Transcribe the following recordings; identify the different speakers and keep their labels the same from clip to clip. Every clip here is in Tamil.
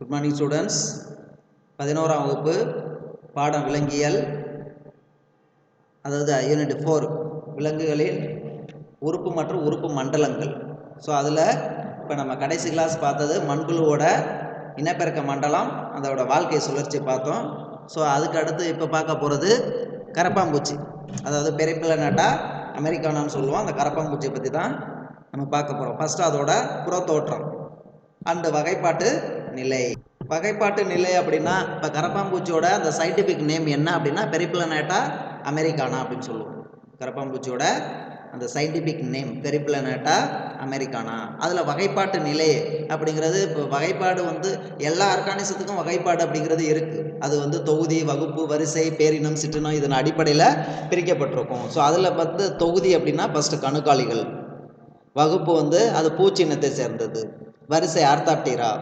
Speaker 1: குட் மார்னிங் ஸ்டூடெண்ட்ஸ் பதினோராம் வகுப்பு பாடம் விலங்கியல். அதாவது யூனிட் ஃபோர் விலங்குகளின் உறுப்பு மற்றும் உறுப்பு மண்டலங்கள். ஸோ அதில் இப்போ நம்ம கடைசி கிளாஸ் பார்த்தது மண்புழுவோட இனப்பெருக்க மண்டலம் அதோட வாழ்க்கை சுழற்சி பார்த்தோம். ஸோ அதுக்கு அடுத்து இப்போ பார்க்க போகிறது கரப்பாம்பூச்சி அதாவது பெரிப்பிளநாட்டா அமெரிக்கானான்னு சொல்லுவோம். அந்த கரப்பாம்பூச்சியை பற்றி தான் நம்ம பார்க்க போகிறோம் ஃபஸ்ட்டு அதோட புறத்தோற்றம். அண்டு வகைப்பாட்டு நிலை. வகைப்பாட்டு நிலை அப்படின்னா இப்போ கரப்பாம்பூச்சியோட அந்த சயின்டிஃபிக் நேம் என்ன அப்படின்னா பெரிப்ளனேட்டா அமெரிக்கானா அப்படின்னு சொல்லுவோம். கரப்பாம்பூச்சியோட அந்த சயின்டிஃபிக் நேம் பெரிப்ளனேட்டா அமெரிக்கானா அதில் வகைப்பாட்டு நிலை அப்படிங்கிறது இப்போ வகைப்பாடு வந்து எல்லா ஆர்கானிசத்துக்கும் வகைப்பாடு அப்படிங்கிறது இருக்குது அது வந்து தொகுதி வகுப்பு வரிசை பேரினம் சிற்றினம் இதன் அடிப்படையில் பிரிக்கப்பட்டிருக்கும். ஸோ அதில் வந்து தொகுதி அப்படின்னா ஃபஸ்ட்டு கணுக்காளிகள் வகுப்பு வந்து அது பூச்சினத்தை சேர்ந்தது. வரிசை ஆர்த்தாப்டீரா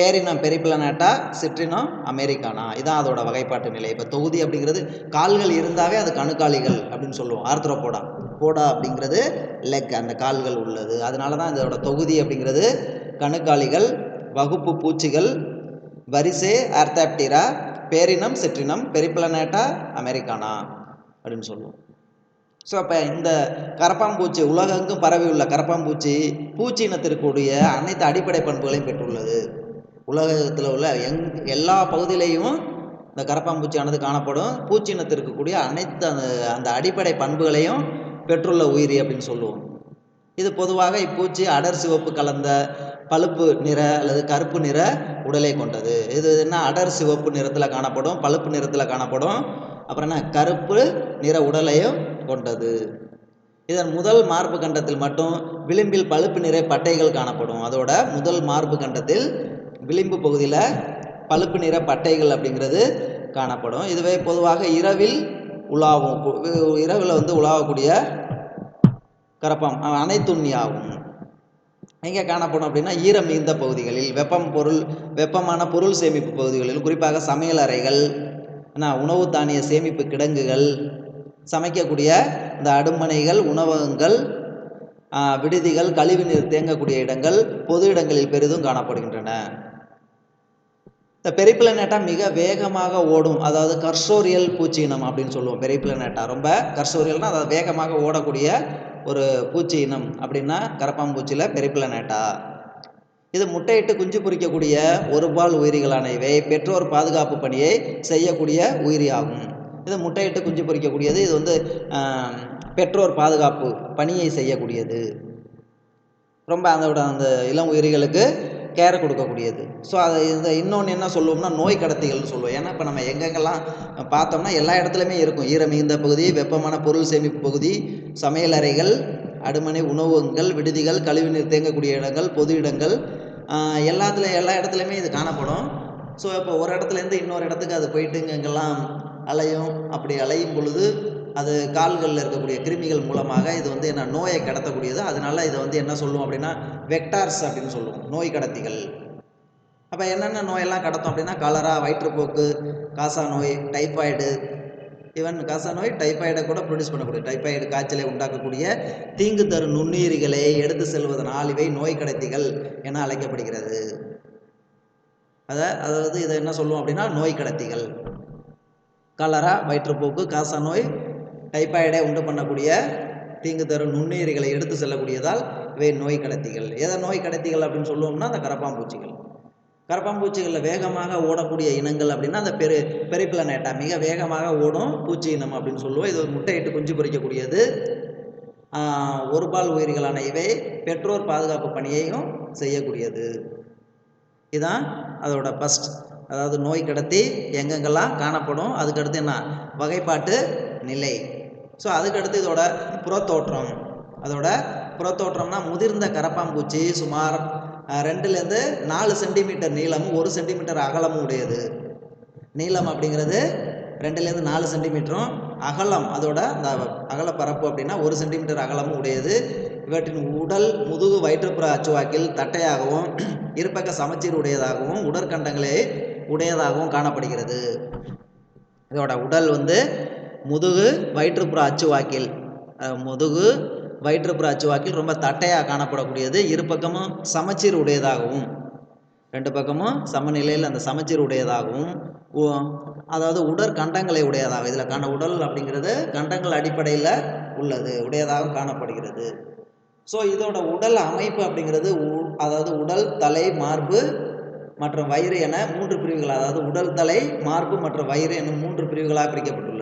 Speaker 1: பேரினம் பெரிப்ளனேட்டா சிற்றினம் அமெரிக்கானா? இதான் அதோட வகைப்பாட்டு நிலை. இப்போ தொகுதி அப்படிங்கிறது கால்கள் இருந்தாவே அது கணுக்காலிகள் அப்படின்னு சொல்லுவோம். ஆர்த்ரோபோடா போடா அப்படிங்கிறது லெக் அந்த கால்கள் உள்ளது. அதனால தான் இதோட தொகுதி அப்படிங்கிறது கணுக்காலிகள் வகுப்பு பூச்சிகள் வரிசை ஆர்த்தாப்டிரா பேரினம் சிற்றினம் பெரிப்ளனேட்டா அமெரிக்கானா? அப்படின்னு சொல்லுவோம். ஸோ அப்போ இந்த கரப்பாம்பூச்சி உலகெங்கும் பரவி உள்ள கரப்பாம்பூச்சி பூச்சி இனத்திற்குரிய அனைத்து அடிப்படை பண்புகளையும் பெற்றுள்ளது. உலகத்தில் உள்ள எங் எல்லா பகுதியிலையும் இந்த கரப்பான்பூச்சியானது காணப்படும். பூச்சினத்தில் இருக்கக்கூடிய அனைத்து அந்த அந்த அடிப்படை பண்புகளையும் பெற்றுள்ள உயிரி அப்படின்னு சொல்லுவோம். இது பொதுவாக இப்பூச்சி அடர் சிவப்பு கலந்த பழுப்பு நிற அல்லது கருப்பு நிற உடலை கொண்டது. இது என்ன? அடர் சிவப்பு நிறத்தில் காணப்படும் பழுப்பு நிறத்தில் காணப்படும். அப்புறம் என்ன? கருப்பு நிற உடலையும் கொண்டது. இதன் முதல் மார்பு கண்டத்தில் மட்டும் விளிம்பில் பழுப்பு நிற பட்டைகள் காணப்படும். அதோட முதல் மார்பு கண்டத்தில் விளிம்பு பகுதியில் பழுப்பு நிற பட்டைகள் அப்படிங்கிறது காணப்படும். இதுவே பொதுவாக இரவில் உலாவும். இரவில் வந்து உலாவக்கூடிய கரப்பம் அனைத்துண்ணி ஆகும் எங்கே காணப்படும் அப்படின்னா ஈரம் மிகுந்த பகுதிகளில் வெப்பம் பொருள் வெப்பமான பொருள் சேமிப்பு பகுதிகளில் குறிப்பாக சமையல் அறைகள் என்ன உணவு தானிய சேமிப்பு கிடங்குகள் சமைக்கக்கூடிய இந்த அடுமனைகள் உணவகங்கள் விடுதிகள் கழிவுநீர் தேங்கக்கூடிய இடங்கள் பொது இடங்களில் பெரிதும் காணப்படுகின்றன. இந்த பெரிப்பிளநேட்டா மிக வேகமாக ஓடும். அதாவது கர்சோரியல் பூச்சி இனம் அப்படின்னு சொல்லுவோம் பெரிப்பிளநேட்டா ரொம்ப கர்சோரியல்னா அதாவது வேகமாக ஓடக்கூடிய ஒரு பூச்சி இனம் அப்படின்னா கரப்பாம்பூச்சியில் பெரிப்பிளநேட்டா இது முட்டையிட்டு குஞ்சு பொறிக்கக்கூடிய ஒரு பால் உயிரிகளான இவை. பெற்றோர் பாதுகாப்பு பணியை செய்யக்கூடிய உயிரி ஆகும் இது முட்டையிட்டு குஞ்சு பொறிக்கக்கூடியது. இது வந்து பெற்றோர் பாதுகாப்பு பணியை செய்யக்கூடியது. ரொம்ப அதோட அந்த இளம் உயிரிகளுக்கு கேரை கொடுக்கக்கூடியது. ஸோ அதை இந்த இன்னொன்று என்ன சொல்லுவோம்னா நோய் கடத்திகள்னு சொல்லுவோம். ஏன்னா இப்போ நம்ம எங்கெங்கெல்லாம் பார்த்தோம்னா எல்லா இடத்துலையுமே இருக்கும். ஈரம் மிகுந்த பகுதி வெப்பமான பொருள் சேமிப்பு பகுதி சமையல் அறைகள் அடுமனை உணவகங்கள் விடுதிகள் கழிவுநீர் தேங்கக்கூடிய இடங்கள் பொது இடங்கள் எல்லாத்துல எல்லா இடத்துலையுமே இது காணப்படும். ஸோ இப்போ ஒரு இடத்துலேருந்து இன்னொரு இடத்துக்கு அது போயிட்டு இங்கெல்லாம் அலையும். அப்படி அலையும் பொழுது அது கால்களில் இருக்கக்கூடிய கிருமிகள் மூலமாக இது வந்து என்ன நோயை கடத்தக்கூடியது. அதனால இதை வந்து என்ன சொல்லுவோம் அப்படின்னா வெக்டார்ஸ் அப்படின்னு சொல்லுவோம் நோய் கடத்திகள். அப்போ என்னென்ன நோயெல்லாம் கடத்தும் அப்படின்னா கலரா வயிற்றுப்போக்கு காசா நோய் டைஃபாய்டு ஈவன் காசா நோய் டைஃபாய்டை கூட ப்ரொடியூஸ் பண்ணக்கூடிய டைஃபாய்டு காய்ச்சலை உண்டாக்கக்கூடிய தீங்கு தரும் நுண்ணுயிரிகளை எடுத்து செல்வதனால் இவை நோய் கடத்திகள் என அழைக்கப்படுகிறது. அதை அதாவது இதை என்ன சொல்லுவோம் அப்படின்னா நோய் கடத்திகள். கலரா வயிற்றுப்போக்கு காசா நோய் டைபாய்டை உண்டு பண்ணக்கூடிய தீங்கு தரும் நுண்ணுயிரிகளை எடுத்து செல்லக்கூடியதால் இவை நோய் கடத்திகள். எதை நோய் கடத்திகள் அப்படின்னு சொல்லுவோம்னா அந்த கரப்பாம்பூச்சிகள் கரப்பாம்பூச்சிகளில் வேகமாக ஓடக்கூடிய இனங்கள் அப்படின்னா அந்த பெரு பெரிப்ளனேட்டா மிக வேகமாக ஓடும் பூச்சி இனம் அப்படின்னு சொல்லுவோம். இது ஒரு முட்டையிட்டு குஞ்சு பொறிக்கக்கூடியது. ஒரு பால் உயிர்களான இவை பெற்றோர் பாதுகாப்பு பணியையும் செய்யக்கூடியது. இதுதான் அதோட ஃபஸ்ட் அதாவது நோய் கடத்தி எங்கெங்கெல்லாம் காணப்படும் அதுக்கடுத்து என்ன? வகைப்பாட்டு நிலை. ஸோ அதுக்கடுத்து இதோட புறத்தோற்றம். அதோட புறத்தோற்றம்னா முதிர்ந்த கரப்பாம்பூச்சி சுமார் ரெண்டுலேருந்து நாலு சென்டிமீட்டர் நீளமும் ஒரு சென்டிமீட்டர் அகலமும் உடையது. நீளம் அப்படிங்கிறது ரெண்டுலேருந்து நாலு சென்டிமீட்டரும் அகலம் அதோட அந்த அகலப்பரப்பு அப்படின்னா ஒரு சென்டிமீட்டர் அகலமும் உடையது. இவற்றின் உடல் முதுகு வயிற்றுப்புற அச்சுவாக்கில் தட்டையாகவும் இருபக்க சமச்சீர் உடையதாகவும் உடற்கண்டங்களே உடையதாகவும் காணப்படுகிறது. இதோட உடல் வந்து முதுகு வயிற்றுப்புற அச்சுவாக்கில். முதுகு வயிற்றுப்புற அச்சுவாக்கில் ரொம்ப தட்டையாக காணப்படக்கூடியது. இரு பக்கமும் சமச்சீர் உடையதாகவும். ரெண்டு பக்கமும் சமநிலையில் அந்த சமச்சீர் உடையதாகவும். உ- அதாவது உடற்கண்டங்களை உடையதாகும் இதில் காண உடல் அப்படிங்கிறது கண்டங்கள் அடிப்படையில் உள்ளது. உடையதாக காணப்படுகிறது. ஸோ இதோட உடல் அமைப்பு அப்படிங்கிறது உ- அதாவது உடல் தலை மார்பு மற்றும் வயிறு என மூன்று பிரிவுகள். அதாவது உடல் தலை மார்பு மற்றும் வயிறு என மூன்று பிரிவுகளாக பிரிக்கப்பட்டுள்ளது.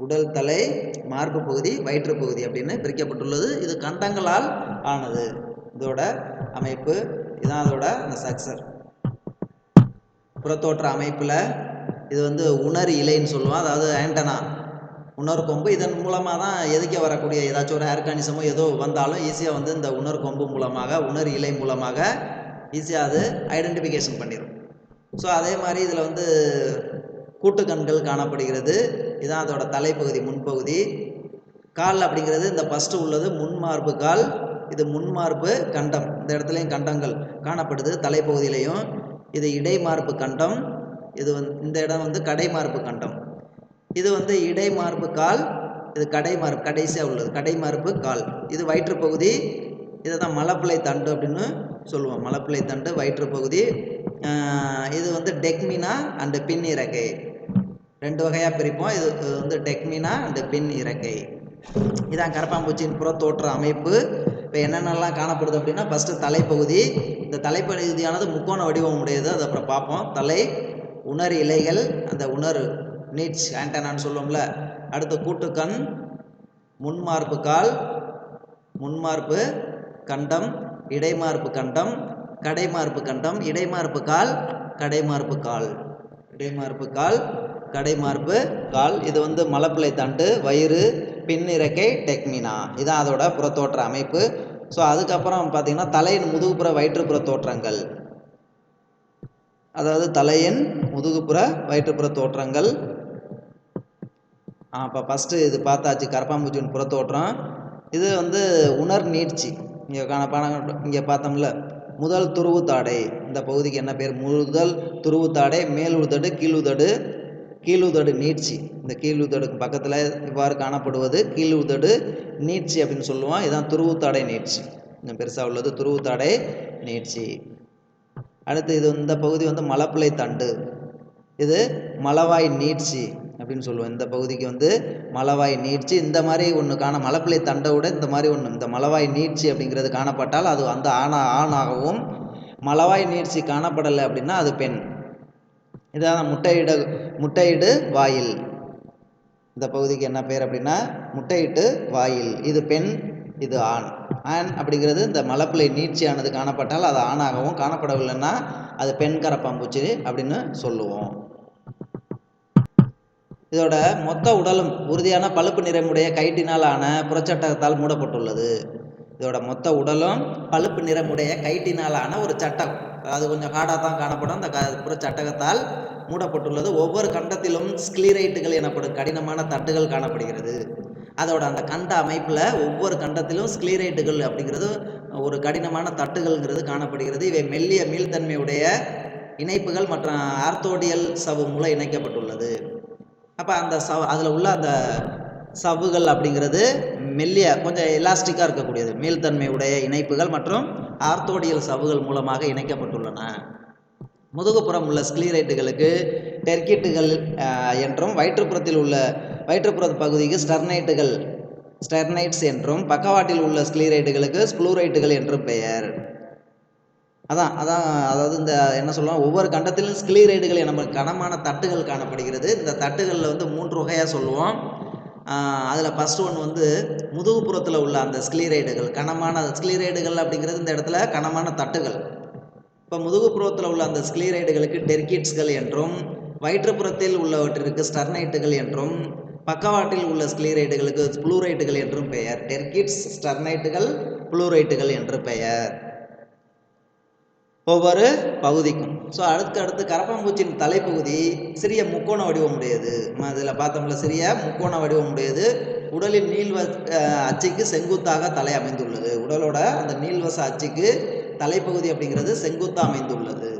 Speaker 1: உடல் தலை மார்பு பகுதி வயிற்று பகுதி அப்படின்னு பிரிக்கப்பட்டுள்ளது. இது கண்டங்களால் ஆனது. இதோட அமைப்பு இதுதான் அதோட அந்த சக்சர் புறத்தோற்ற அமைப்பில் இது வந்து உணர் இலைன்னு சொல்லுவோம். அதாவது ஆண்டனா உணர் கொம்பு. இதன் மூலமாக தான் எதுக்க வரக்கூடிய ஏதாச்சும் ஒரு ஏர்கானிசமோ ஏதோ வந்தாலும் ஈஸியாக வந்து இந்த உணர் கொம்பு மூலமாக உணர் இலை மூலமாக ஈஸியாக அது ஐடென்டிஃபிகேஷன் பண்ணிடும் ஸோ அதே மாதிரி இதில் வந்து கூட்டுக்கண்கள் காணப்படுகிறது. இதுதான் அதோட தலைப்பகுதி முன்பகுதி. கால் அப்படிங்கிறது இந்த ஃபஸ்ட்டு உள்ளது முன்மார்பு கால். இது முன்மார்பு கண்டம். இந்த இடத்துலையும் கண்டங்கள் காணப்படுது தலைப்பகுதியிலையும். இது இடைமார்பு கண்டம். இது வந்து இந்த இடம் வந்து கடைமார்பு கண்டம். இது வந்து இடைமார்பு கால் இது கடைமார்பு கடைசியாக உள்ளது கடைமார்பு கால். இது வயிற்றுப்பகுதி. இதை தான் மலப்பிள்ளை தண்டு அப்படின்னு சொல்லுவோம். மலப்பிள்ளை தண்டு வயிற்றுப்பகுதி. இது வந்து டெக்மினா அண்டு பின்னிறக்கை. ரெண்டு வகையாக பிரிப்போம். இது இது வந்து டெக்மினா அண்டு பின் இறக்கை இதான் கரப்பாம்பூச்சியின் புற தோற்ற அமைப்பு. இப்போ என்னென்னலாம் காணப்படுது அப்படின்னா ஃபஸ்ட்டு தலைப்பகுதி. இந்த தலைப்பகுதியானது முக்கோண வடிவம் உடையது அது அப்புறம் பார்ப்போம். தலை உணர் இலைகள் அந்த உணர் நீட்ஸ் ஆண்டனான்னு சொல்லுவோம்ல. அடுத்து கூட்டுக்கண் முன்மார்பு கால் முன்மார்பு கண்டம் இடைமார்பு கண்டம் கடைமார்பு கண்டம் இடைமார்பு கால் கடைமார்பு கால். இடைமார்பு கால் கடைமார்பு கால் இது வந்து மலப்பிள்ளை தண்டு வயிறு பின்னிறக்கை டெக்மினா. இதான் அதோட புறத்தோற்ற அமைப்பு. ஸோ அதுக்கப்புறம் பார்த்தீங்கன்னா தலையின் முதுகுப்புற வயிற்றுப்புற தோற்றங்கள். அதாவது தலையின் முதுகுப்புற வயிற்றுப்புற தோற்றங்கள். அப்போ ஃபஸ்ட்டு இது பார்த்தாச்சு கரப்பாம்பூச்சியின் புறத்தோற்றம். இது வந்து உணர் நீட்சி இங்கே காணப்பான பணம் இங்கே பார்த்தோம்ல முதல் துருவுத்தாடை. இந்த பகுதிக்கு என்ன பேர்? முதல் துருவுத்தாடை மேல் உதடு கீழ் உதடு கீழுதடு நீட்சி. இந்த கீழுதடுக்கு பக்கத்தில் இவ்வாறு காணப்படுவது கீழுதடு நீட்சி அப்படின்னு சொல்லுவோம். இதுதான் துருவுத்தாடை நீட்சி. இன்னும் பெருசாக உள்ளது துருவுத்தாடை நீட்சி. அடுத்து இது இந்த பகுதி வந்து மலப்பிள்ளை தண்டு. இது மலவாய் நீட்சி அப்படின்னு சொல்லுவோம். இந்த பகுதிக்கு வந்து மலவாய் நீட்சி. இந்த மாதிரி ஒன்று காண மலப்பிள்ளை தண்டை விட இந்த மாதிரி ஒன்று இந்த மலவாய் நீட்சி அப்படிங்கிறது காணப்பட்டால் அது அந்த ஆணா ஆணாகவும் மலவாய் நீட்சி காணப்படலை அப்படின்னா அது பெண். இதான் முட்டையிட முட்டையிடு வாயில். இந்த பகுதிக்கு என்ன பேர் அப்படின்னா முட்டையிட்டு வாயில். இது பெண் இது ஆண். ஆண் அப்படிங்கிறது இந்த மலப்பிள்ளை நீட்சியானது காணப்பட்டால் அது ஆணாகவும் காணப்படவில்லைன்னா அது பெண் கரப்பாம்பூச்சி அப்படின்னு சொல்லுவோம். இதோட மொத்த உடலும் உறுதியான பழுப்பு நிறமுடைய கைட்டினால் ஆன புறச்சட்டகத்தால் மூடப்பட்டுள்ளது. இதோட மொத்த உடலும் பழுப்பு நிறமுடைய கைட்டினால் ஆன ஒரு சட்டம். அது கொஞ்சம் ஹார்டாக தான் காணப்படும். அந்த க புறச்சட்டகத்தால் மூடப்பட்டுள்ளது. ஒவ்வொரு கண்டத்திலும் ஸ்க்ளீரைட்டுகள் எனப்படும் கடினமான தட்டுகள் காணப்படுகிறது. அதோட அந்த கண்ட அமைப்பில் ஒவ்வொரு கண்டத்திலும் ஸ்க்ளீரைட்டுகள் அப்படிங்கிறது ஒரு கடினமான தட்டுகள்ங்கிறது காணப்படுகிறது. இவை மெல்லிய மீள்தன்மையுடைய இணைப்புகள் மற்றும் ஆர்த்தோடியல் சவ்வு மூலம் இணைக்கப்பட்டுள்ளது. அப்போ அந்த சவ் அதில் உள்ள அந்த சவ்வுகள் அப்படிங்கிறது மெல்லிய கொஞ்சம் எலாஸ்டிக்காக இருக்கக்கூடியது. மீள்தன்மை உடைய இணைப்புகள் மற்றும் ஆர்த்தோடியல் சவுகள் மூலமாக இணைக்கப்பட்டுள்ளன. முதுகுப்புறம் உள்ள ஸ்க்ளீரைட்டுகளுக்கு டெர்கிட்டுகள் என்றும் வயிற்றுப்புறத்தில் உள்ள வயிற்றுப்புற பகுதிக்கு ஸ்டர்னைட்டுகள் ஸ்டெர்னைட்ஸ் என்றும் பக்கவாட்டில் உள்ள ஸ்க்ளீரைட்டுகளுக்கு ஸ்ப்ளூரைட்டுகள் என்றும் பெயர். அதான் அதான் அதாவது இந்த என்ன சொல்லுவோம் ஒவ்வொரு கண்டத்திலும் ஸ்க்ளீரைடுகள் நம்ம கனமான தட்டுகள் காணப்படுகிறது. இந்த தட்டுகளில் வந்து மூன்று வகையாக சொல்லுவோம். அதில் ஃபஸ்ட் ஒன் வந்து முதுகுப்புறத்தில் உள்ள அந்த ஸ்க்ளீரைடுகள் கனமான ஸ்க்ளீரைடுகள் அப்படிங்கிறது இந்த இடத்துல கனமான தட்டுகள். இப்போ முதுகுப்புறத்தில் உள்ள அந்த ஸ்க்ளீரைடுகளுக்கு டெர்கிட்ஸ்கள் என்றும் வயிற்றுப்புறத்தில் உள்ளவற்றிற்கு ஸ்டர்னைட்டுகள் என்றும் பக்கவாட்டில் உள்ள ஸ்க்ளீரைடுகளுக்கு புளூரைட்டுகள் என்றும் பெயர். டெர்கிட்ஸ் ஸ்டர்னைட்டுகள் புளூரைட்டுகள் என்று பெயர். ஒவ்வொரு பகுதிக்கும். ஸோ அடுத்து அடுத்து கரப்பாம்பூச்சியின் தலைப்பகுதி சிறிய முக்கோண வடிவம் உடையது. அதில் பார்த்தோம்ல சிறிய முக்கோண வடிவம் உடையது. உடலின் நீள்வ அச்சுக்கு செங்குத்தாக தலை அமைந்துள்ளது. உடலோட அந்த நீள்வச அச்சுக்கு தலைப்பகுதி அப்படிங்கிறது செங்குத்தாக அமைந்துள்ளது.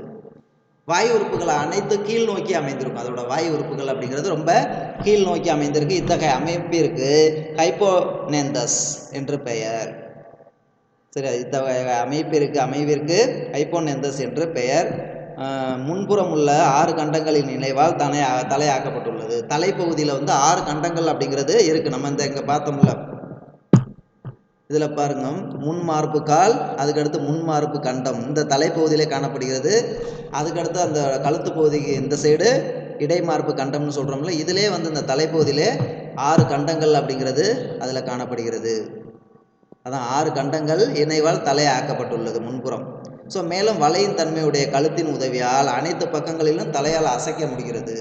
Speaker 1: வாயு உறுப்புகள் அனைத்து கீழ் நோக்கி அமைந்திருக்கும். அதோட வாயு உறுப்புகள் அப்படிங்கிறது ரொம்ப கீழ் நோக்கி அமைந்திருக்கு. இத்தகைய அமைப்பிற்கு ஹைப்போனேந்தஸ் என்று பெயர். சரி இத்தகைய அமைப்பிற்கு அமைவிற்கு ஹைப்போனேந்தஸ் என்று பெயர். முன்புறம் உள்ள ஆறு கண்டங்களின் நினைவால் தலை தலையாக்கப்பட்டுள்ளது. தலைப்பகுதியில் வந்து ஆறு கண்டங்கள் அப்படிங்கிறது இருக்கு. நம்ம இந்த இங்கே பார்த்தோம்ல. இதில் பாருங்க. முன் மார்பு கால் அதுக்கடுத்து முன் மார்பு கண்டம். இந்த தலைப்பகுதியிலே காணப்படுகிறது. அதுக்கடுத்து அந்த கழுத்து பகுதிக்கு இந்த சைடு இடைமார்பு கண்டம்னு சொல்கிறோம்ல இதிலே வந்து இந்த தலைப்பகுதியிலே ஆறு கண்டங்கள் அப்படிங்கிறது அதில் காணப்படுகிறது. அதான் ஆறு கண்டங்கள் இணைவால் தலையாக்கப்பட்டுள்ளது முன்புறம். ஸோ மேலும் வலையின் தன்மையுடைய கழுத்தின் உதவியால் அனைத்து பக்கங்களிலும் தலையால் அசைக்க முடிகிறது.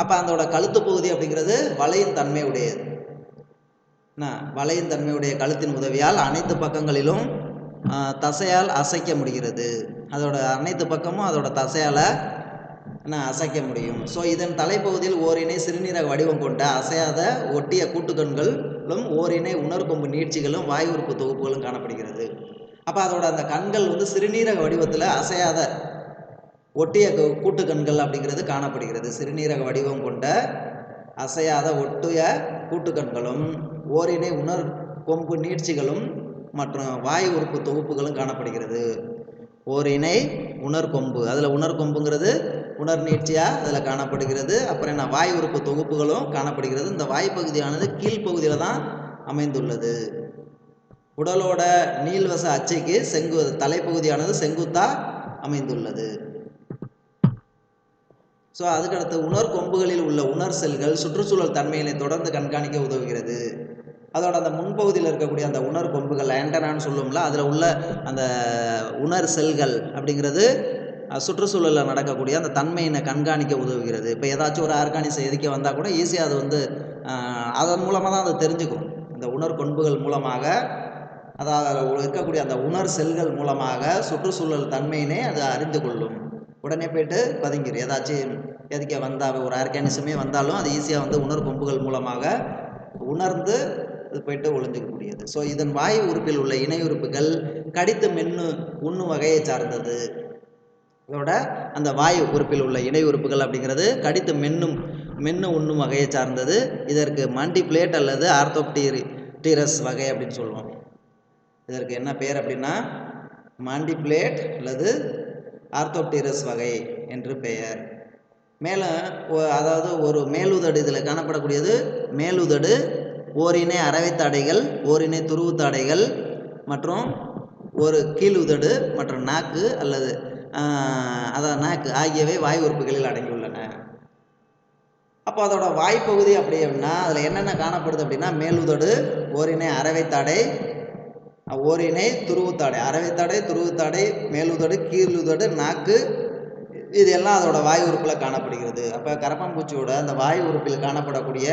Speaker 1: அப்போ அதோட கழுத்து பகுதி அப்படிங்கிறது வலையின் தன்மையுடையது. என்ன? வலையின் தன்மையுடைய கழுத்தின் உதவியால் அனைத்து பக்கங்களிலும் தசையால் அசைக்க முடிகிறது. அதோட அனைத்து பக்கமும் அதோட தசையால் என்ன அசைக்க முடியும். ஸோ இதன் தலைப்பகுதியில் ஓரினை சிறுநீரக வடிவம் கொண்ட அசையாத ஒட்டிய கூட்டுக்கண்களும் ஓரினை உணர்கொம்பு நீட்சிகளும் வாயு உறுப்பு தொகுப்புகளும் காணப்படுகிறது. அப்போ அதோட அந்த கண்கள் வந்து சிறுநீரக வடிவத்தில் அசையாத ஒட்டிய கூட்டு கண்கள் அப்படிங்கிறது காணப்படுகிறது. சிறுநீரக வடிவம் கொண்ட அசையாத ஒட்டிய கூட்டு கண்களும் ஓரினை உணர் கொம்பு நீட்சிகளும் மற்றும் வாயு உறுப்பு தொகுப்புகளும் காணப்படுகிறது. ஓரினை உணர்கொம்பு அதில் உணர்கொம்புங்கிறது உணர் நீட்சியாக அதில் காணப்படுகிறது. அப்புறம் என்ன? வாய் உறுப்பு தொகுப்புகளும் காணப்படுகிறது. இந்த வாய்ப்பகுதியானது கீழ்ப்பகுதியில் தான் அமைந்துள்ளது. உடலோட நீள்வச அச்சைக்கு செங்கு தலைப்பகுதியானது செங்குத்தா அமைந்துள்ளது. ஸோ அதுக்கடுத்து உணர் கொம்புகளில் உள்ள உணர் செல்கள் சுற்றுச்சூழல் தன்மையினை தொடர்ந்து கண்காணிக்க உதவுகிறது. அதோட அந்த முன்பகுதியில் இருக்கக்கூடிய அந்த உணர் கொம்புகள் ஆண்டனான்னு சொல்லுவோம்ல அதில் உள்ள அந்த உணர் செல்கள் அப்படிங்கிறது சுற்றுச்சூழலில் நடக்கக்கூடிய அந்த தன்மையினை கண்காணிக்க உதவுகிறது. இப்போ ஏதாச்சும் ஒரு ஆர்கானிஸ் எதிக்க வந்தால் கூட ஈஸியாக அது வந்து அதன் மூலமாக தான் அதை தெரிஞ்சுக்கும். அந்த உணர் கொன்புகள் மூலமாக அதாவது அதில் இருக்கக்கூடிய அந்த உணர் செல்கள் மூலமாக சுற்றுச்சூழல் தன்மையினை அது அறிந்து கொள்ளும். உடனே போயிட்டு பதுங்கிடும் ஏதாச்சும் எதுக்கே வந்தால் ஒரு ஆர்கானிசமே வந்தாலும் அது ஈஸியாக வந்து உணர் கொம்புகள் மூலமாக உணர்ந்து இது போயிட்டு ஒளிஞ்சிக்கக்கூடியது. ஸோ இதன் வாயு உறுப்பில் உள்ள இணை உறுப்புகள் கடித்து மென்னு உண்ணும் வகையை சார்ந்தது. இதோட அந்த வாயு உறுப்பில் உள்ள இணை உறுப்புகள் அப்படிங்கிறது கடித்து மென்னும் மென்னு உண்ணும் வகையை சார்ந்தது. இதற்கு மண்டிப்ளேட் அல்லது ஆர்த்தோப்டீரி டீரஸ் வகை அப்படின்னு சொல்லுவோம். இதற்கு என்ன பெயர் அப்படின்னா? மாண்டிப்ளேட் அல்லது ஆர்த்தோப்டீரஸ் வகை என்று பெயர். மேலும் அதாவது ஒரு மேலுதடு இதில் காணப்படக்கூடியது மேலுதடு ஓரினை அறவைத்தாடைகள் ஓரினை துருவுத்தாடைகள் மற்றும் ஒரு கீழுதடு மற்றும் நாக்கு அல்லது அதான் நாக்கு ஆகியவை வாய் உறுப்புகளில் அடங்கியுள்ளன. அப்போ அதோட வாய்ப்பகுதி அப்படி அப்படின்னா அதில் என்னென்ன காணப்படுது அப்படின்னா மேலுதடு ஓரினை அறவைத்தாடை ஓரினை துருவுத்தாடை அரைவைத்தாடை துருவுத்தாடை மேலுதடு கீழுதடு நாக்கு இது எல்லாம் அதோட வாய் உறுப்பில் காணப்படுகிறது. அப்போ கரப்பாம்பூச்சியோட அந்த வாய் உறுப்பில் காணப்படக்கூடிய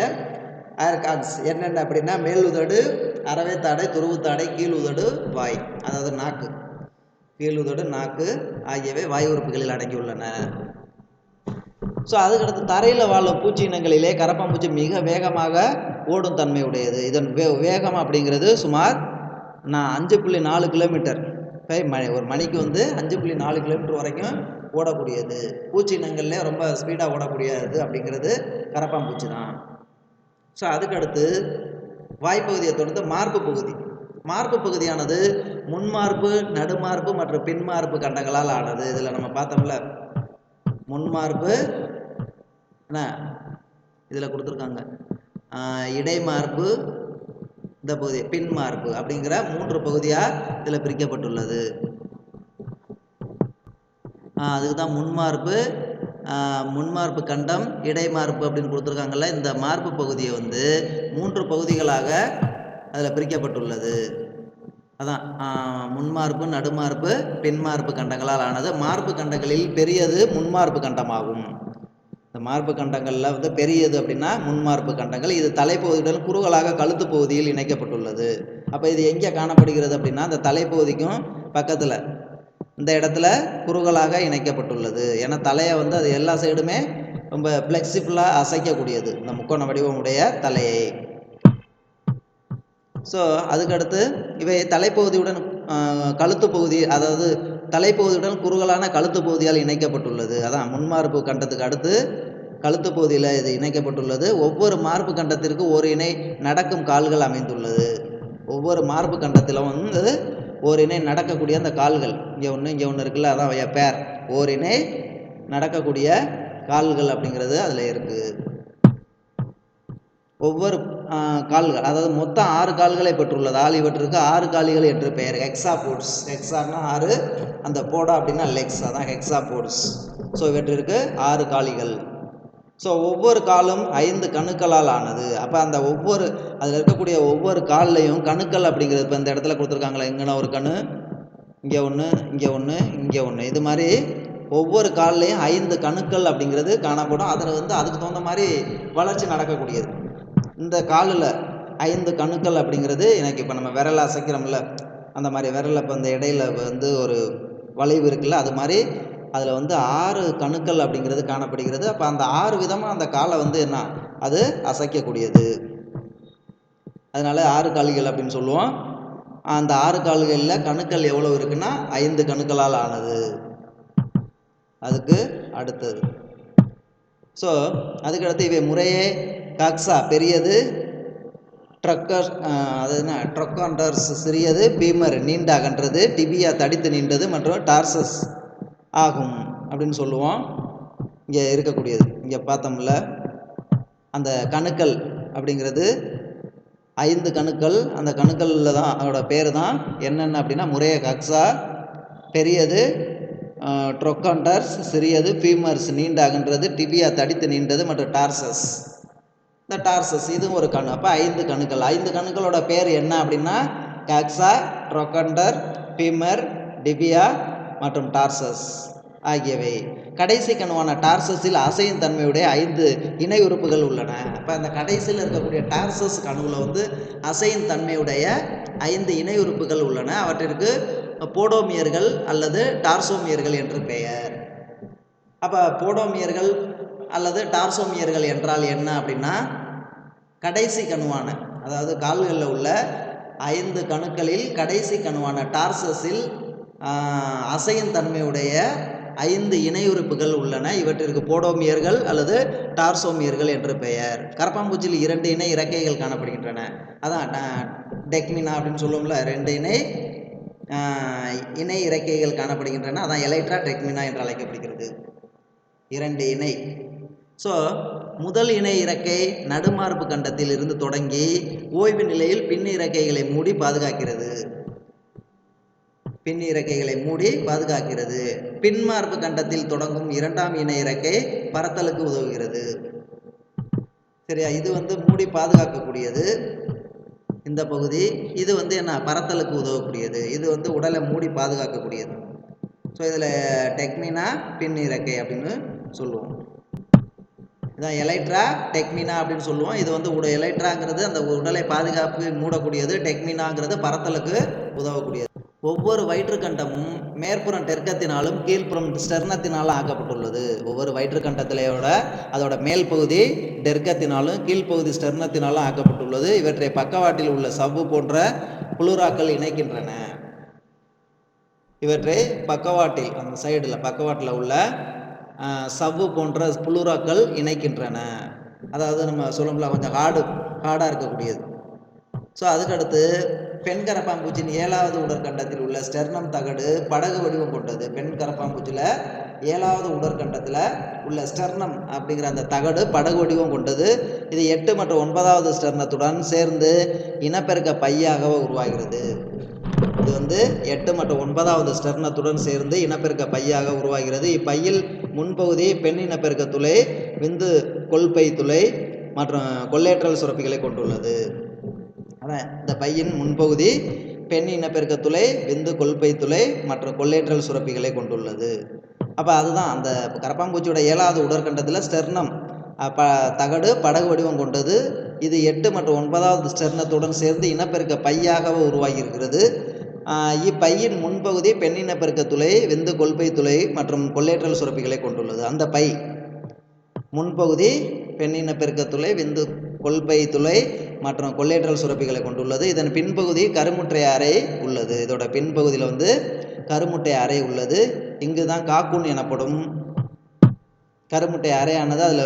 Speaker 1: ஆர்கான்ஸ் என்னென்ன அப்படின்னா மேலுதடு அரைவைத்தாடை துருவுத்தாடை கீழுதடு வாய் அதாவது நாக்கு. கீழுதடு நாக்கு ஆகியவை வாய் உறுப்புகளில் அடங்கியுள்ளன. ஸோ அதுக்கடுத்து தரையில் வாழும் பூச்சி இனங்களிலே கரப்பாம்பூச்சி மிக வேகமாக ஓடும் தன்மை உடையது இதன் வே வேகம் அப்படிங்கிறது சுமார் நான் அஞ்சு புள்ளி நாலு கிலோமீட்டர். மணி ஒரு மணிக்கு வந்து அஞ்சு புள்ளி நாலு கிலோமீட்டர் வரைக்கும் ஓடக்கூடியது. பூச்சி இனங்கள்லேயே ரொம்ப ஸ்பீடாக ஓடக்கூடியது அப்படிங்கிறது கரப்பாம்பூச்சி தான். ஸோ அதுக்கடுத்து வாய்ப்பகுதியை தொடர்ந்து மார்பு பகுதி. மார்பு பகுதியானது முன்மார்பு நடுமார்பு மற்றும் பின்மார்பு கண்டங்களால் ஆனது. இதில் நம்ம பார்த்தோம்ல. முன்மார்பு என்ன? இதில் கொடுத்துருக்காங்க. இடைமார்பு இந்த பகுதி பின்மார்பு அப்படிங்கிற மூன்று பகுதியாக இதில் பிரிக்கப்பட்டுள்ளது. அதுக்கு தான் முன்மார்பு முன்மார்பு கண்டம் இடைமார்பு அப்படின்னு கொடுத்துருக்காங்கல்ல இந்த மார்பு பகுதியை வந்து மூன்று பகுதிகளாக அதில் பிரிக்கப்பட்டுள்ளது. அதான் முன்மார்பு நடுமார்பு பின்மார்பு கண்டங்களால் ஆனது மார்பு கண்டங்களில் பெரியது முன்மார்பு கண்டமாகும். இந்த மார்பு கண்டங்களில் வந்து பெரியது அப்படின்னா முன்மார்பு கண்டங்கள். இது தலைப்பகுதியுடன் குறுகலாக கழுத்து பகுதியில் இணைக்கப்பட்டுள்ளது. அப்போ இது எங்கே காணப்படுகிறது அப்படின்னா அந்த தலைப்பகுதிக்கும் பக்கத்தில் இந்த இடத்துல குறுகலாக இணைக்கப்பட்டுள்ளது. ஏன்னா தலையை வந்து அது எல்லா சைடுமே ரொம்ப ஃப்ளெக்சிபிளாக அசைக்கக்கூடியது. இந்த முக்கோண வடிவமுடைய தலையை. ஸோ அதுக்கடுத்து இவை தலைப்பகுதியுடன் கழுத்து பகுதி அதாவது தலைப்பகுதியுடன் குறுகலான கழுத்து பகுதியால் இணைக்கப்பட்டுள்ளது. அதான் முன்மார்பு கண்டத்துக்கு அடுத்து கழுத்து பகுதியில் இது இணைக்கப்பட்டுள்ளது. ஒவ்வொரு மார்பு கண்டத்திற்கு ஒரு இணை நடக்கும் கால்கள் அமைந்துள்ளது. ஒவ்வொரு மார்பு கண்டத்திலும் வந்து ஒரு இணை நடக்கக்கூடிய அந்த கால்கள் இங்கே ஒன்று இங்கே ஒன்று இருக்குல்ல அதான் பேர் ஓரினை நடக்கக்கூடிய கால்கள் அப்படிங்கிறது அதில் இருக்குது ஒவ்வொரு கால்கள் அதாவது மொத்தம் ஆறு கால்களை பெற்றுள்ளதால் இவற்றுக்கு ஆறு காலிகள் என்று பெயர். ஹெக்ஸா போர்ட்ஸ் ஹெக்ஸானா ஆறு அந்த போடா அப்படின்னா லெக்ஸ் அதான் ஹெக்ஸா போட்ஸ் ஸோ இவற்றிற்கு ஆறு காலிகள். ஸோ ஒவ்வொரு காலும் ஐந்து கணுக்களால் ஆனது. அப்போ அந்த ஒவ்வொரு அதில் இருக்கக்கூடிய ஒவ்வொரு கால்லையும் கணுக்கள் அப்படிங்கிறது இப்போ இந்த இடத்துல கொடுத்துருக்காங்களே. இங்கன ஒரு கணு இங்கே ஒன்று இங்கே ஒன்று இங்கே ஒன்று இது மாதிரி ஒவ்வொரு கால்லையும் ஐந்து கணுக்கள் அப்படிங்கிறது காணப்படும். அதில் வந்து அதுக்கு தகுந்த மாதிரி வளர்ச்சி நடக்கக்கூடியது. இந்த காலில் ஐந்து கணுக்கள் அப்படிங்கிறது எனக்கு இப்போ நம்ம விரலை அசைக்கிறோம்ல அந்த மாதிரி விரலை இப்போ இந்த இடையில வந்து ஒரு வளைவு இருக்குல்ல அது மாதிரி அதில் வந்து ஆறு கணுக்கள் அப்படிங்கிறது காணப்படுகிறது. அப்போ அந்த ஆறு விதமாக அந்த காலை வந்து என்ன அது அசைக்கக்கூடியது. அதனால ஆறு கால்கள் அப்படின்னு சொல்லுவோம். அந்த ஆறு கால்களில் கணுக்கள் எவ்வளோ இருக்குன்னா ஐந்து கணுக்களால் ஆனது. அதுக்கு அடுத்தது. ஸோ அதுக்கடுத்து இவை முறையே காக்ஸா பெரியது. ட்ரக்கர் அது என்ன ட்ரக்காண்டர்ஸ் சிறியது பீமர் நீண்ட அகன்றது டிபியா தடித்து நீண்டது மற்றும் டார்சஸ் ஆகும் அப்படின்னு சொல்லுவோம். இங்கே இருக்கக்கூடியது. இங்கே பார்த்தோம்ல. அந்த கணுக்கள் அப்படிங்கிறது ஐந்து கணுக்கள் அந்த கணுக்களில் தான் அதோட பேர் தான் என்னென்ன அப்படின்னா முறைய கக்ஸா பெரியது ட்ரொக்காண்டர்ஸ் சிறியது ஃபீமர்ஸ் நீண்ட அகன்றது டிபியா தடித்து நீண்டது மற்றும் டார்சஸ். இந்த டார்சஸ் இதுவும் ஒரு கணு. அப்போ ஐந்து கணுக்கள் ஐந்து கணுக்களோட பேர் என்ன அப்படின்னா கேக்ஸா ட்ரொக்கண்டர் ஃபீமர் டிபியா மற்றும் டார்சஸ் ஆகியவை. கடைசி கணுவான டார்சஸில் அசையும் தன்மையுடைய ஐந்து இணை உறுப்புகள் உள்ளன. அப்போ அந்த கடைசியில் இருக்கக்கூடிய டார்சஸ் கணுவில் வந்து அசையும் தன்மையுடைய ஐந்து இணை உறுப்புகள் உள்ளன. அவற்றிற்கு போடோமியர்கள் அல்லது டார்சோமியர்கள் என்று பெயர். அப்போ போடோமியர்கள் அல்லது டார்சோமியர்கள் என்றால் என்ன அப்படின்னா கடைசி கணுவான அதாவது கால்களில் உள்ள ஐந்து கணுக்களில் கடைசி கணுவான டார்சஸில் அசையும் தன்மையுடைய ஐந்து இணையுறுப்புகள் உள்ளன. இவற்றிற்கு போடோமியர்கள் அல்லது டார்சோமியர்கள் என்று பெயர். கரப்பாம்பூச்சியில் இரண்டு இணை இறக்கைகள் காணப்படுகின்றன. அதான் டெக்மினா அப்படின்னு சொல்லுவோம்ல ரெண்டு இணை இணை இறக்கைகள் காணப்படுகின்றன. அதான் எலைட்ரா டெக்மினா என்று அழைக்கப்படுகிறது. இரண்டு இணை. ஸோ முதல் இணை இறக்கை நடுமார்பு கண்டத்தில் இருந்து தொடங்கி ஓய்வு நிலையில் பின் இறக்கைகளை மூடி பாதுகாக்கிறது. பின் இறக்கைகளை மூடி பாதுகாக்கிறது. பின்மார்பு கண்டத்தில் தொடங்கும் இரண்டாம் இணை இறக்கை பறத்தலுக்கு உதவுகிறது. சரியா? இது வந்து மூடி பாதுகாக்கக்கூடியது. இந்த பகுதி இது வந்து என்ன? பறத்தலுக்கு உதவக்கூடியது. இது வந்து உடலை மூடி பாதுகாக்கக்கூடியது. ஸோ இதில் டெக்மினா பின் இறக்கை அப்படின்னு சொல்லுவோம். இதான் எலைட்ரா டெக்மினா அப்படின்னு சொல்லுவோம். இது வந்து உட எலைட்ராங்கிறது அந்த உடலை பாதுகாப்பு மூடக்கூடியது. டெக்மினாங்கிறது பறத்தலுக்கு உதவக்கூடியது. ஒவ்வொரு வயிற்றுக்கண்டமும் மேற்புறம் டெர்க்கத்தினாலும் கீழ்ப்புறம் ஸ்டெர்னத்தினாலும் ஆக்கப்பட்டுள்ளது. ஒவ்வொரு வயிற்றுக்கண்டத்திலையோட அதோட மேல் பகுதி டெர்க்கத்தினாலும் கீழ்ப்பகுதி ஸ்டெர்னத்தினாலும் ஆக்கப்பட்டுள்ளது. இவற்றை பக்கவாட்டில் உள்ள சவ்வு போன்ற புளுராக்கள் இணைக்கின்றன. இவற்றை பக்கவாட்டில் அந்த சைடில் பக்கவாட்டில் உள்ள சவ்வு போன்ற புளுராக்கள் இணைக்கின்றன. அதாவது நம்ம சொல்லணும்ல கொஞ்சம் ஹார்டு ஹார்டாக இருக்கக்கூடியது. ஸோ அதுக்கடுத்து பெண் கரப்பாம்பூச்சியின் ஏழாவது உடற்கண்டத்தில் உள்ள ஸ்டெர்னம் தகடு படகு வடிவம் கொண்டது. பெண் கரப்பாம்பூச்சியில் ஏழாவது உடற்கண்டத்தில் உள்ள ஸ்டெர்னம் அப்படிங்கிற அந்த தகடு படகு வடிவம் கொண்டது. இது எட்டு மற்றும் ஒன்பதாவது ஸ்டெர்னத்துடன் சேர்ந்து இனப்பெருக்க பையாகவே உருவாகிறது. இது வந்து எட்டு மற்றும் ஒன்பதாவது ஸ்டர்ணத்துடன் சேர்ந்து இனப்பெருக்க பையாக உருவாகிறது. இப்பையில் முன்பகுதி பெண் இனப்பெருக்க துளை விந்து கொள்பை துளை மற்றும் கொள்ளேற்றல் சுரப்பிகளை கொண்டுள்ளது. அதான் இந்த பையின் முன்பகுதி பெண் இனப்பெருக்க துளை விந்து கொள்பை துளை மற்றும் கொள்ளேற்றல் சுரப்பிகளை கொண்டுள்ளது. அப்போ அதுதான் அந்த கரப்பாம்பூச்சியோட ஏழாவது உடற்கண்டத்தில் ஸ்டெர்னம். ப தகடு படகு வடிவம் கொண்டது. இது எட்டு மற்றும் ஒன்பதாவது ஸ்டெர்னத்துடன் சேர்ந்து இனப்பெருக்க பையாகவே உருவாகியிருக்கிறது. இப்பையின் முன்பகுதி பெண்ணின பெருக்க துளை விந்து கொள்பை துளை மற்றும் கொள்ளையற்றல் சுரப்பிகளை கொண்டுள்ளது. அந்த பை முன்பகுதி பெண்ணின பெருக்க துளை விந்து கொள்பை துளை மற்றும் கொள்ளையற்றல் சுரப்பிகளை கொண்டுள்ளது. இதன் பின்பகுதி கருமுட்டை அறை உள்ளது. இதோட பின்பகுதியில் வந்து கருமுட்டை அறை உள்ளது. இங்கு தான் காக்கூன் எனப்படும். கருமுட்டை அறையானது அதில்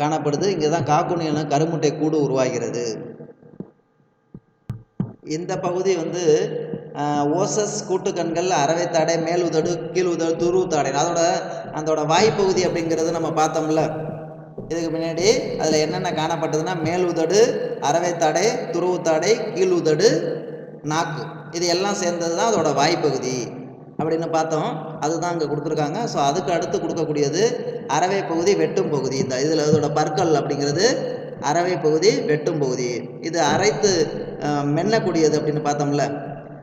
Speaker 1: காணப்படுது. இங்கே தான் காக்கூன் என கருமுட்டை கூடு உருவாகிறது. இந்த பகுதி வந்து ஓசஸ் கூட்டுக்கண்கள் அறவைத்தாடை மேல் உதடு கீழ் உதடு துருவுத்தாடை அதோட அதோட வாய்ப்பகுதி அப்படிங்கிறது நம்ம பார்த்தோம்ல. இதுக்கு முன்னாடி அதில் என்னென்ன காணப்பட்டதுன்னா மேல் உதடு அறவைத்தாடை துருவுத்தாடை கீழ் உதடு நாக்கு. இது எல்லாம் சேர்ந்தது தான் அதோட வாய்ப்பகுதி அப்படின்னு பார்த்தோம். அதுதான் அங்கே கொடுத்துருக்காங்க. ஸோ அதுக்கு அடுத்து கொடுக்கக்கூடியது அறவை பகுதி வெட்டும் பகுதி. இந்த இதில் அதோட பற்கள் அப்படிங்கிறது அறவை பகுதி வெட்டும் பகுதி. இது அரைத்து மென்னக்கூடியது அப்படின்னு பார்த்தோம்ல.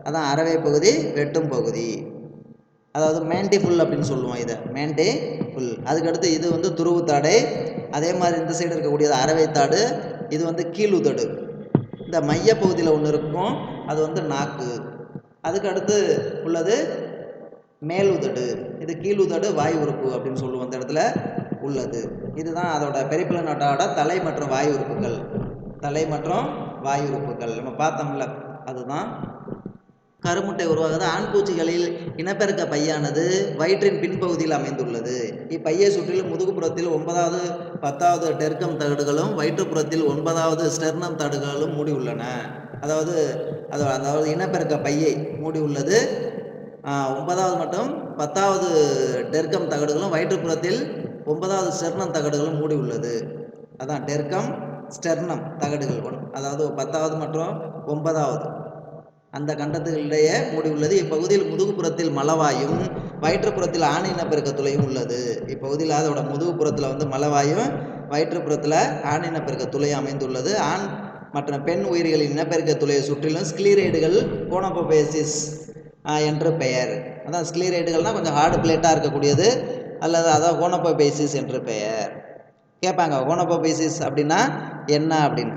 Speaker 1: அதான் அறவை பகுதி வெட்டும் பகுதி. அதாவது மேண்டி ஃபுல் அப்படின்னு சொல்லுவோம் இதை. மேண்டே ஃபுல் அதுக்கடுத்து இது வந்து துருவுத்தாடை. அதே மாதிரி இந்த சைடு இருக்கக்கூடியது அறவைத்தாடு. இது வந்து கீழுதடு இந்த மையப்பகுதியில் ஒன்று இருக்கும். அது வந்து நாக்கு. அதுக்கு அடுத்து உள்ளது மேலுதடு. இது கீழுதடு வாய் உறுப்பு அப்படின்னு சொல்லுவோம் அந்த இடத்துல உள்ளது. இதுதான் அதோட பெரிப்பில நாட்டோட தலை மற்றும் வாய் உறுப்புகள். தலை மற்றும் வாய் உறுப்புகள். நம்ம பார்த்தோம்ல அதுதான் கருமுட்டை உருவாகுது. ஆண் பூச்சிகளில் இனப்பெருக்க பையானது வயிற்றின் பின்பகுதியில் அமைந்துள்ளது. இப்பையை சுற்றிலும் முதுகுப்புறத்தில் ஒன்பதாவது பத்தாவது டெர்க்கம் தகடுகளும் வயிற்றுப்புறத்தில் ஒன்பதாவது ஸ்டெர்னம் தகடுகளும் மூடி உள்ளன அதாவது அது அதாவது இனப்பெருக்க பையை மூடி உள்ளது ஒன்பதாவது மற்றும் பத்தாவது டெர்க்கம் தகடுகளும் வயிற்றுப்புறத்தில் ஒன்பதாவது ஸ்டெர்னம் தகடுகளும் மூடி உள்ளது அதான் டெர்க்கம் ஸ்டெர்னம் தகடுகள் ஒன் அதாவது பத்தாவது மற்றும் ஒன்பதாவது. அந்த கண்டத்துகளிடையே மூடி உள்ளது. இப்பகுதியில் முதுகுப்புறத்தில் மலவாயும் வயிற்றுப்புறத்தில் ஆண் இனப்பெருக்கத்துளையும் உள்ளது. இப்பகுதியில் அதோட முதுகுப்புறத்தில் வந்து மலவாயும் வயிற்றுப்புறத்தில் ஆண் இனப்பெருக்க துளையும் அமைந்துள்ளது. ஆண் மற்ற பெண் உயிர்களின் இனப்பெருக்க துளையை சுற்றிலும் ஸ்கிளீரைடுகள் கோனோபோபேசிஸ் என்று பெயர். அதான் ஸ்கிளீரைடுகள்னால் கொஞ்சம் ஹார்டு பிளேட்டாக இருக்கக்கூடியது அல்லது அதான் கோனோபோபேசிஸ் என்று பெயர். கேட்பாங்க கோனோபோபேசிஸ் அப்படின்னா என்ன அப்படின்னு?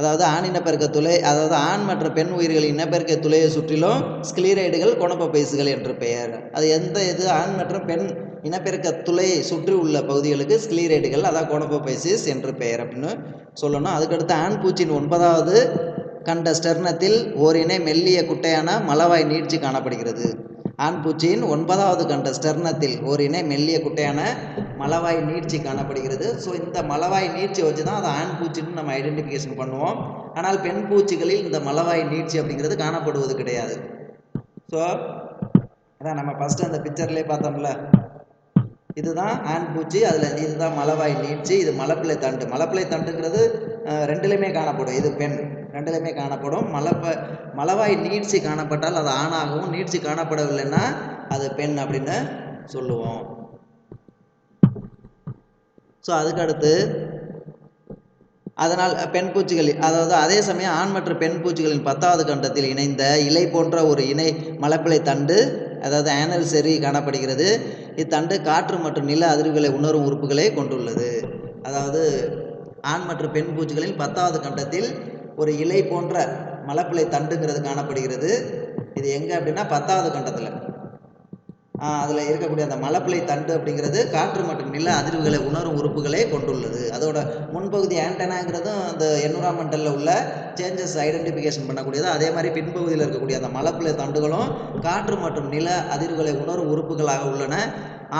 Speaker 1: அதாவது ஆண் இனப்பெருக்க துளை அதாவது ஆண் மற்றும் பெண் உயிர்களின் இனப்பெருக்க துளையை சுற்றிலும் ஸ்க்ளீரைடுகள் கொணப்பபைசுகள் என்று பெயர். அது எந்த இது? ஆண் மற்றும் பெண் இனப்பெருக்க துளையை சுற்றி உள்ள பகுதிகளுக்கு ஸ்க்ளீரைடுகள் அதான் கோணப்பபைசிஸ் என்று பெயர் அப்படின்னு சொல்லணும். அதுக்கடுத்து ஆண் பூச்சின் ஒன்பதாவது கண்ட ஸ்டெர்னத்தில் ஓரினை மெல்லிய குட்டையான மலவாய் நீட்சி காணப்படுகிறது. ஆண் பூச்சியின் ஒன்பதாவது கண்ட ஸ்டெர்னத்தில் ஒரு இணை மெல்லிய குட்டையான மலவாய் நீட்சி காணப்படுகிறது. ஸோ இந்த மலவாய் நீட்சி வச்சு தான் அதை ஆண் பூச்சின்னு நம்ம ஐடென்டிஃபிகேஷன் பண்ணுவோம். ஆனால் பெண் பூச்சிகளில் இந்த மலவாய் நீட்சி அப்படிங்கிறது காணப்படுவது கிடையாது. ஸோ அதான் நம்ம ஃபஸ்ட்டு அந்த பிக்சர்லேயே பார்த்தோம்ல. இதுதான் ஆண் பூச்சி அதில் இதுதான் மலவாய் நீட்சி இது மலப்பிள்ளை தண்டு. மலப்பிள்ளை தண்டுங்கிறது ரெண்டுலேயுமே காணப்படும். இது பெண். ரெண்டுலையுமே காணப்படும். மலப்ப மலவாய் நீட்சி காணப்பட்டால் அது ஆணாகவும் நீட்சி காணப்படவில்லைன்னா அது பெண் அப்படின்னு சொல்லுவோம். ஸோ அதுக்கடுத்து அதனால் பெண் பூச்சிகள் அதாவது அதே சமயம் ஆண் மற்றும் பெண் பூச்சிகளின் பத்தாவது கண்டத்தில் இணைந்த இலை போன்ற ஒரு இணை மலப்பிள்ளை தண்டு அதாவது ஆனல் செரி காணப்படுகிறது. இத்தண்டு காற்று மற்றும் நில அதிர்வுகளை உணரும் உறுப்புகளை கொண்டுள்ளது. அதாவது ஆண் மற்றும் பெண் பூச்சிகளின் பத்தாவது கண்டத்தில் ஒரு இலை போன்ற மலப்பிள்ளை தண்டுங்கிறது காணப்படுகிறது. இது எங்கே அப்படின்னா பத்தாவது கண்டத்தில். அதில் இருக்கக்கூடிய அந்த மலப்பிள்ளை தண்டு அப்படிங்கிறது காற்று மற்றும் நில அதிர்வுகளை உணரும் உறுப்புகளை கொண்டுள்ளது. அதோட முன்பகுதி ஆண்டனாங்கிறதும் அந்த என்விரான்மெண்டலில் உள்ள சேஞ்சஸ் ஐடென்டிஃபிகேஷன் பண்ணக்கூடியது அதே மாதிரி பின்பகுதியில் இருக்கக்கூடிய அந்த மலப்பிள்ளை தண்டுகளும் காற்று மற்றும் நில அதிர்வுகளை உணரும் உறுப்புகளாக உள்ளன.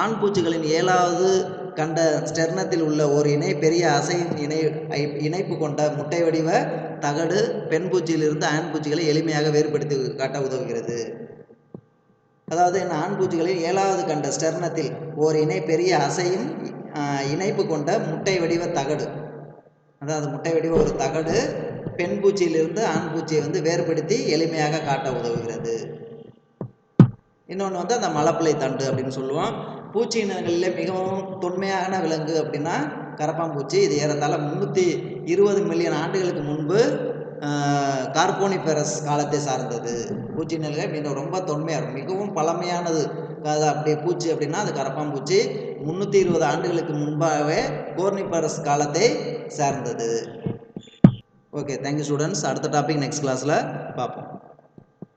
Speaker 1: ஆண் பூச்சிகளின் ஏழாவது கண்ட ஸ்டெர்னத்தில் உள்ள ஒரு இணை பெரிய அசையின் இணை இணைப்பு கொண்ட முட்டை வடிவ தகடு பெண் பூச்சியிலிருந்து ஆண் பூச்சிகளை எளிமையாக வேறுபடுத்தி காட்ட உதவுகிறது. அதாவது என்ன ஆண் பூச்சிகளில் ஏழாவது கண்ட ஸ்டெர்னத்தில் ஓர் இணை பெரிய அசையும் இணைப்பு கொண்ட முட்டை வடிவ தகடு. அதாவது முட்டை வடிவ ஒரு தகடு பெண் பூச்சியிலிருந்து ஆண் பூச்சியை வந்து வேறுபடுத்தி எளிமையாக காட்ட உதவுகிறது. இன்னொன்று வந்து அந்த மலப்பிள்ளை தண்டு அப்படின்னு சொல்லுவோம். பூச்சி இனங்களில் மிகவும் தொன்மையான விலங்கு அப்படின்னா கரப்பாம்பூச்சி இது ஏறத்தாழ முந்நூற்றி இருபது மில்லியன் ஆண்டுகளுக்கு முன்பு ஆஹ், கார்போனிஃபெரஸ் காலத்தை சார்ந்தது. பூச்சி இனங்கள் மிக ரொம்ப தொன்மையாக இருக்கும். மிகவும் பழமையானது. அது அப்படியே பூச்சி அப்படின்னா அது கரப்பாம்பூச்சி முந்நூற்றி இருபது ஆண்டுகளுக்கு முன்பாகவே கோர்னிஃபெரஸ் காலத்தை சார்ந்தது. ஓகே தேங்க்யூ ஸ்டூடெண்ட்ஸ் அடுத்த டாபிக் நெக்ஸ்ட் கிளாஸில் பார்ப்போம்.